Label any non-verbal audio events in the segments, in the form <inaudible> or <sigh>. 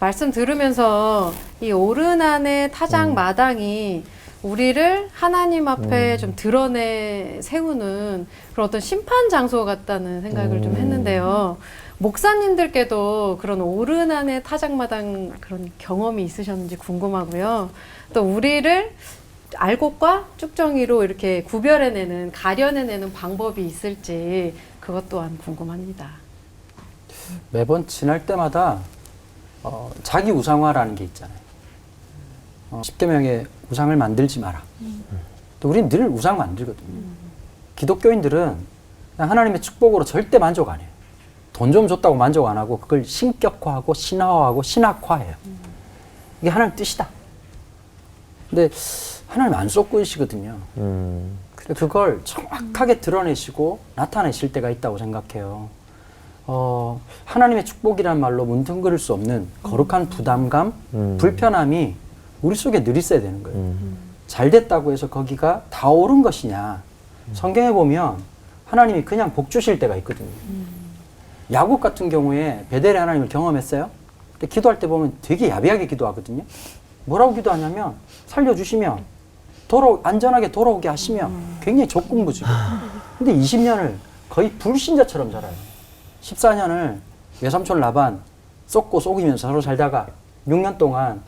말씀 들으면서 이 오르난의 타작 음. 마당이 우리를 하나님 앞에 음. 좀 드러내 세우는 그런 어떤 심판 장소 같다는 생각을 좀 음. 했는데요. 목사님들께도 그런 오르난의 타작마당 그런 경험이 있으셨는지 궁금하고요. 또 우리를 알곡과 쭉정이로 이렇게 구별해내는 가려내내는 방법이 있을지 그것 또한 궁금합니다. 매번 지날 때마다 어, 자기 우상화라는 게 있잖아요. 어, 10계명의 우상을 만들지 마라. 또 우리는 늘 우상 만들거든요. 기독교인들은 그냥 하나님의 축복으로 절대 만족 안 해요. 돈 좀 줬다고 만족 안 하고 그걸 신격화하고 신화화하고 신학화해요. 이게 하나님 뜻이다. 근데 하나님 안 쏟고이시거든요. 음. 그걸 정확하게 드러내시고 나타내실 때가 있다고 생각해요. 어, 하나님의 축복이란 말로 문둥그릴 수 없는 거룩한 부담감, 음. 불편함이 우리 속에 늘 있어야 되는 거예요. 음. 잘 됐다고 해서 거기가 다 옳은 것이냐. 성경에 보면 하나님이 그냥 복 주실 때가 있거든요. 야곱 같은 경우에 베델의 하나님을 경험했어요. 근데 기도할 때 보면 되게 야비하게 기도하거든요. 뭐라고 기도하냐면 살려주시면 돌아 안전하게 돌아오게 하시면 굉장히 적궁부지고. 근데 20년을 거의 불신자처럼 살아요. 14년을 외삼촌 라반 썩고 속이면서 서로 살다가 6년 동안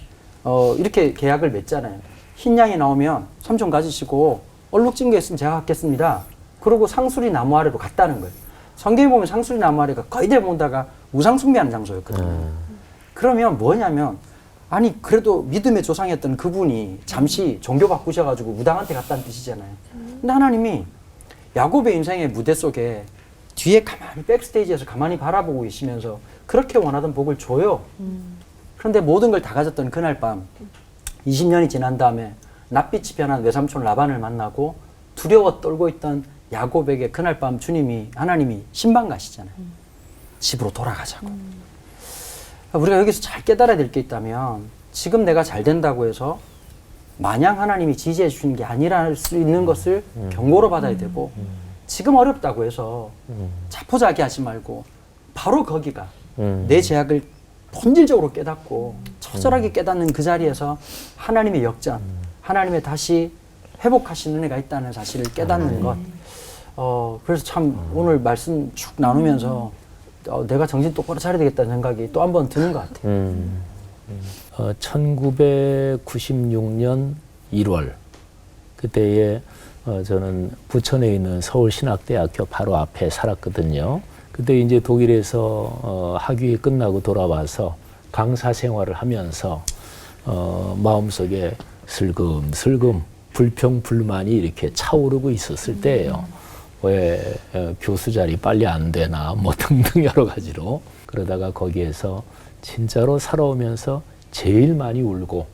어, 이렇게 계약을 맺잖아요. 흰 양이 나오면 삼촌 가지시고 얼룩진 게 있으면 제가 갖겠습니다. 그러고 상수리 나무 아래로 갔다는 거예요. 성경에 보면 상수리 나무 아래가 거의 대부분 다가 우상 숭배하는 장소였거든요. 음. 그러면 뭐냐면 아니 그래도 믿음의 조상이었던 그분이 잠시 종교 바꾸셔가지고 무당한테 갔다는 뜻이잖아요. 근데 하나님이 야곱의 인생의 무대 속에 뒤에 가만히 백스테이지에서 가만히 바라보고 계시면서 그렇게 원하던 복을 줘요. 그런데 모든 걸 다 가졌던 그날 밤 20년이 지난 다음에 낯빛이 변한 외삼촌 라반을 만나고 두려워 떨고 있던 야곱에게 그날 밤 주님이 하나님이 신방 가시잖아요. 집으로 돌아가자고. 우리가 여기서 잘 깨달아야 될 게 있다면 지금 내가 잘 된다고 해서 마냥 하나님이 지지해 주시는 게 아니랄 수 있는 것을 경고로 받아야 되고 지금 어렵다고 해서 음. 자포자기하지 말고 바로 거기가 음. 내 제약을 본질적으로 깨닫고 처절하게 깨닫는 그 자리에서 하나님의 역전, 하나님의 다시 회복하시는 은혜가 있다는 사실을 깨닫는 것. 어, 그래서 참 오늘 말씀 쭉 나누면서 어, 내가 정신 똑바로 차려야 되겠다는 생각이 또 한 번 드는 것 같아요. 음. 어, 1996년 1월 그때에 어, 저는 부천에 있는 서울신학대학교 바로 앞에 살았거든요. 그때 이제 독일에서 어, 학위 끝나고 돌아와서 강사 생활을 하면서 어, 마음속에 슬금슬금 불평 불만이 이렇게 차오르고 있었을 때예요. 왜 어, 교수 자리 빨리 안 되나 뭐 <laughs> 등등 여러 가지로 그러다가 거기에서 진짜로 살아오면서 제일 많이 울고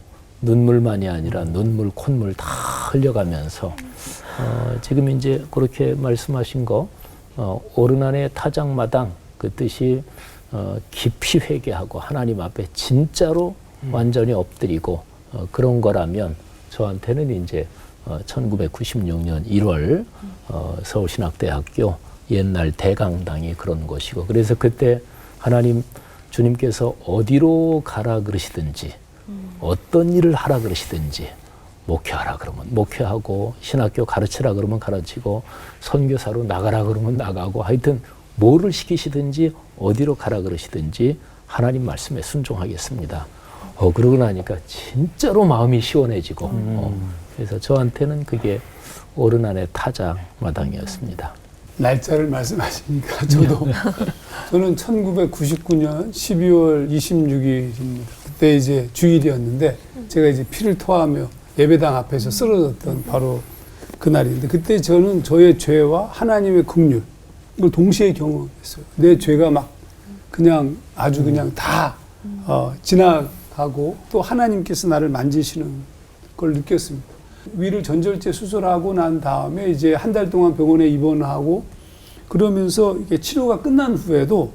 눈물만이 아니라 눈물 콧물 다 흘려가면서 어, 지금 이제 그렇게 말씀하신 거 어, 오르난의 타작마당 그 뜻이 어, 깊이 회개하고 하나님 앞에 진짜로 완전히 엎드리고 어, 그런 거라면 저한테는 이제 어, 1996년 1월 어, 서울신학대학교 옛날 대강당이 그런 곳이고 그래서 그때 하나님 주님께서 어디로 가라 그러시든지 어떤 일을 하라 그러시든지 목회하라 그러면 목회하고 신학교 가르치라 그러면 가르치고 선교사로 나가라 그러면 나가고 하여튼 뭐를 시키시든지 어디로 가라 그러시든지 하나님 말씀에 순종하겠습니다. 어 그러고 나니까 진짜로 마음이 시원해지고 어, 그래서 저한테는 그게 오르난의 타작 마당이었습니다. 날짜를 말씀하시니까 저도 <laughs> 저는 1999년 12월 26일입니다. 그때 이제 주일이었는데 제가 이제 피를 토하며 예배당 앞에서 쓰러졌던 바로 그날인데 그때 저는 저의 죄와 하나님의 긍휼 이걸 동시에 경험했어요. 내 죄가 막 그냥 아주 그냥 다 어, 지나가고 또 하나님께서 나를 만지시는 걸 느꼈습니다. 위를 전절제 수술하고 난 다음에 이제 한 달 동안 병원에 입원하고 그러면서 이게 치료가 끝난 후에도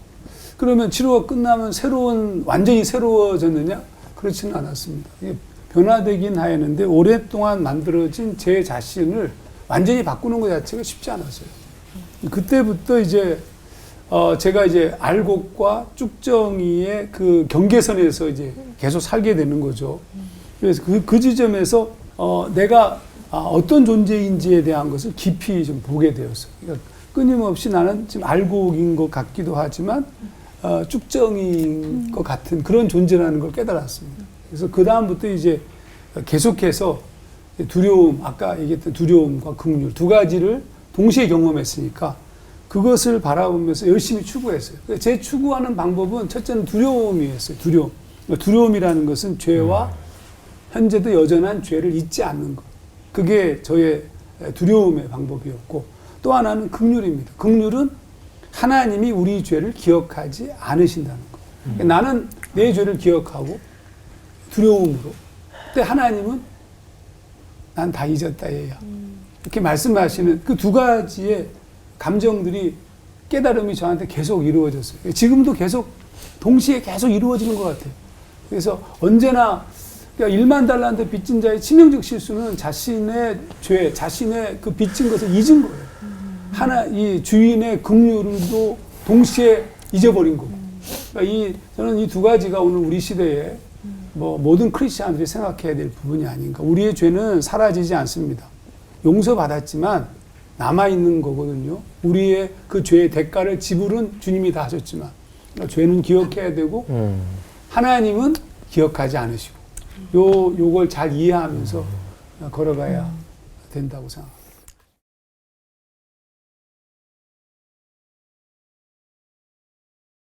그러면 치료가 끝나면 새로운 완전히 새로워졌느냐 그렇지는 않았습니다. 변화되긴 하였는데 오랫동안 만들어진 제 자신을 완전히 바꾸는 것 자체가 쉽지 않았어요. 그때부터 이제 어, 제가 이제 알곡과 쭉정이의 그 경계선에서 이제 계속 살게 되는 거죠. 그래서 그, 그 지점에서 어, 내가 아, 어떤 존재인지에 대한 것을 깊이 좀 보게 되었어요. 그러니까 끊임없이 나는 지금 알곡인 것 같기도 하지만 어, 쭉정인 것 같은 그런 존재라는 걸 깨달았습니다. 그래서 그 다음부터 이제 계속해서 두려움, 아까 얘기했던 두려움과 긍휼 두 가지를 동시에 경험했으니까 그것을 바라보면서 열심히 추구했어요. 제 추구하는 방법은 첫째는 두려움이었어요. 두려움. 두려움이라는 것은 죄와 현재도 여전한 죄를 잊지 않는 것. 그게 저의 두려움의 방법이었고 또 하나는 극률입니다. 극률은 하나님이 우리 죄를 기억하지 않으신다는 것. 그러니까 나는 내 죄를 기억하고 두려움으로. 근데 하나님은 난 다 잊었다 얘야. 이렇게 말씀하시는 그 두 가지의 감정들이 깨달음이 저한테 계속 이루어졌어요. 지금도 계속 동시에 계속 이루어지는 것 같아요. 그래서 언제나 그러니까 1만 달란트 빚진 자의 치명적 실수는 자신의 죄, 자신의 그 빚진 것을 잊은 거예요. 하나 이 주인의 긍휼도 동시에 잊어버린 거고. 그러니까 이 저는 이 두 가지가 오늘 우리 시대에 뭐 모든 크리스천들이 생각해야 될 부분이 아닌가. 우리의 죄는 사라지지 않습니다. 용서받았지만 남아 있는 거거든요. 우리의 그 죄의 대가를 지불은 주님이 다 하셨지만 그러니까 죄는 기억해야 되고 음. 하나님은 기억하지 않으시고 요 요걸 잘 이해하면서 걸어가야 된다고 생각합니다.